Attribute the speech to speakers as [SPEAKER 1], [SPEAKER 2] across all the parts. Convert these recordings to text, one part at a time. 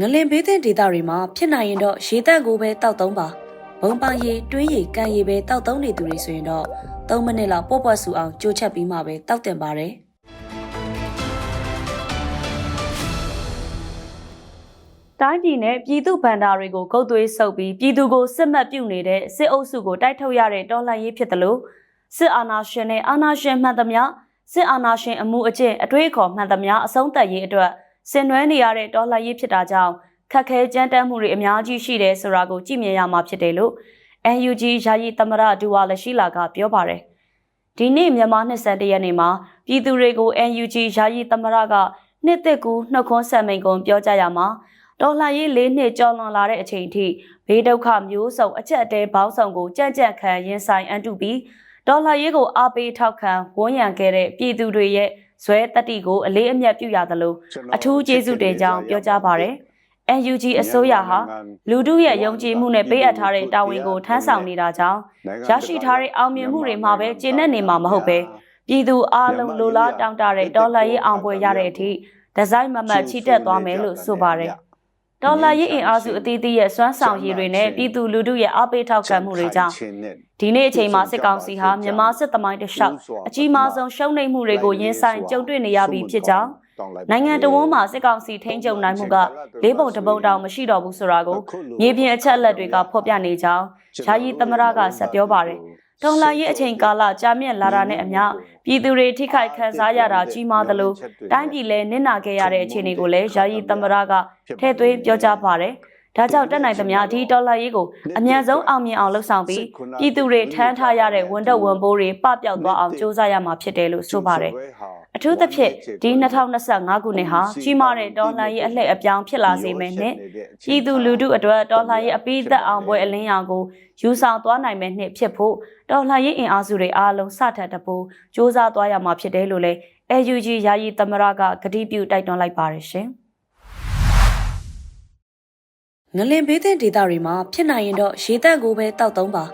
[SPEAKER 1] ငလင်ဘေးသင့်ဒေသတွေမှာဖြစ်နိုင်ရင်တော့ရေတက်ကိုပဲတောက်သုံးပါဘုံပန်းရေတွင်းရေကန်ရေပဲတောက်သုံးနေသူတွေဆိုရင်တော့3မိနစ်လောက်ပေါ့ပွက်ဆူအောင်ကြိုးချက်ပြီးမှပဲတောက်တင်ပါတယ်တိုင်းပြည်နဲ့ပြည်သူဗန္ဒာတွေကိုဂုတ်သွေးဆုပ်ပြီးပြည်သူကိုစစ်မှတ်ပြုတ်နေတဲ့စစ်အုပ်စုကိုတိုက်ထုတ်ရတဲ့တော်လှန်ရေးဖြစ်တယ်လို့စစ်အာဏာရှင်နဲ့အာဏာရှင်မှန်သမျှစစ်အာဏာရှင်အမှုအကျင့်အတွေ့အခေါ်မှန်သမျှအဆုံးသတ်ရေးအတွက် ဆင်နွှဲနေရတဲ့တော်လှန်ရေးဖြစ်တာကြောင့်ခက်ခဲကြမ်းတမ်းမှုတွေအများကြီးရှိတယ်ဆိုတာကိုကြည့်မြင်ရမှာဖြစ်တယ်လို့ NUG ယာယီသမရဒူဝါလက်ရှိလာကပြောပါတယ်ဒီနေ့မြန်မာ22ရက်နေ့မှာပြည်သူတွေကို NUG ယာယီသမရကနှစ်သက်ကူနှုတ်ခွန်းဆက်မိန်ကုန်ပြောကြရမှာတော်လှန်ရေး၄နှစ်ကျော်လွန်လာတဲ့အချိန်ထိဘေးဒုက္ခမျိုးစုံအချက်အတဲပေါင်းစုံကိုကြံ့ကြံ့ခံရင်ဆိုင်အန်တုပြီးဒေါ်လာရေးကိုအားပေးထောက်ခံဝန်းရံခဲ့တဲ့ပြည်သူတွေရဲ့ ဇွဲတတိကိုအလေးအမြတ်ပြုရသလိုအထူးကျေးဇူးတင်ကြောင်းပြောကြားပါရယ် NUG အစိုးရဟာလူထုရဲ့ယုံကြည်မှုနဲ့ပေးအပ်ထားတဲ့တာဝန်ကိုထမ်းဆောင်နေတာကြောင့်ရရှိထားတဲ့အောင်မြင်မှုတွေမှာပဲကျင့်နဲ့နေမှာမဟုတ်ပဲပြည်သူအားလုံးလိုလားတောင်းတတဲ့ဒေါ်လာရေးအောင်ပွဲရတဲ့အထိဒီဇိုင်းမမတ်ချီတက်သွားမယ်လို့ဆိုပါရယ် ဒေါ်လာရေးအင်အားစုအသီးသီးရဲ့စွမ်းဆောင်ရည်တွေနဲ့ပြည်သူလူထုရဲ့အားပေးထောက်ခံမှုတွေကြောင့်ဒီနေ့အချိန်မှာစစ်ကောင်စီဟာမြန်မာစစ်သမိုင်းတစ်လျှောက်အကြီးမားဆုံးရှုံးနိမ့်မှုတွေကိုရင်ဆိုင်ကြုံတွေ့နေရပြီဖြစ်ကြောင်းနိုင်ငံတော်ဝန်မှာစစ်ကောင်စီထိန်းချုပ်နိုင်မှုကလေးပုံတစ်ပုံတောင်မရှိတော့ဘူးဆိုတာကိုမြေပြင်အချက်အလက်တွေကဖော်ပြနေကြောင်းယာယီသမရကဆက်ပြောပါတယ်။ တော်လှန်ရေးအချိန်ကာလကြာမြင့်လာတာနဲ့အမျှပြည်သူတွေထိခိုက်ခံစားရတာကြီးမားသလိုတိုင်းပြည်လည်းနစ်နာခဲ့ရတဲ့အခြေအနေကိုလည်းယာယီသမရကထည့်သွင်းပြောကြားပါတယ်။ ဒါကြောင့်တက်နိုင်သမျှဒီတော်လှန်ရေးကိုအမြန်ဆုံးအောင်မြင်အောင်လှုပ်ဆောင်ပြီးပြည်သူတွေထမ်းထားရတဲ့ဝန်တော့ဝန်ပိုးတွေပပျောက်သွားအောင်စ조사ရမှာဖြစ်တယ်လို့ဆိုပါတယ်။အထူးသဖြင့်ဒီ2025ခုနှစ်ဟာကြီးမားတဲ့တော်လှန်ရေးအလှည့်အပြောင်းဖြစ်လာစေမယ်နဲ့ပြည်သူလူထုအတွက်တော်လှန်ရေးအပိသက်အောင်ပွဲအလင်းရောင်ကိုယူဆောင်သွားနိုင်မယ့်နှစ်ဖြစ်ဖို့တော်လှန်ရေးအင်အားစုတွေအားလုံးစထပ်တပိုးစ조사သွားရမှာဖြစ်တယ်လို့လည်း AUG ယာယီသမရကကတိပြုတိုက်တွန်းလိုက်ပါတယ်ရှင် ငလင်ဘေးသင့်ဒေသတွေမှာဖြစ်နိုင်ရင်တော့ရေတက်ကိုပဲတောက်သုံးပါ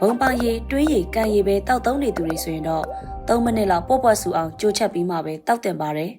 [SPEAKER 1] ဘုံပန်းရေတွင်းရေကန်ရေပဲတောက်သုံးနေသူတွေဆိုရင်တော့3မိနစ်လောက်ပေါ့ပွက်ဆူအောင်ကြိုးချက်ပြီးမှပဲတောက်တင်ပါတယ်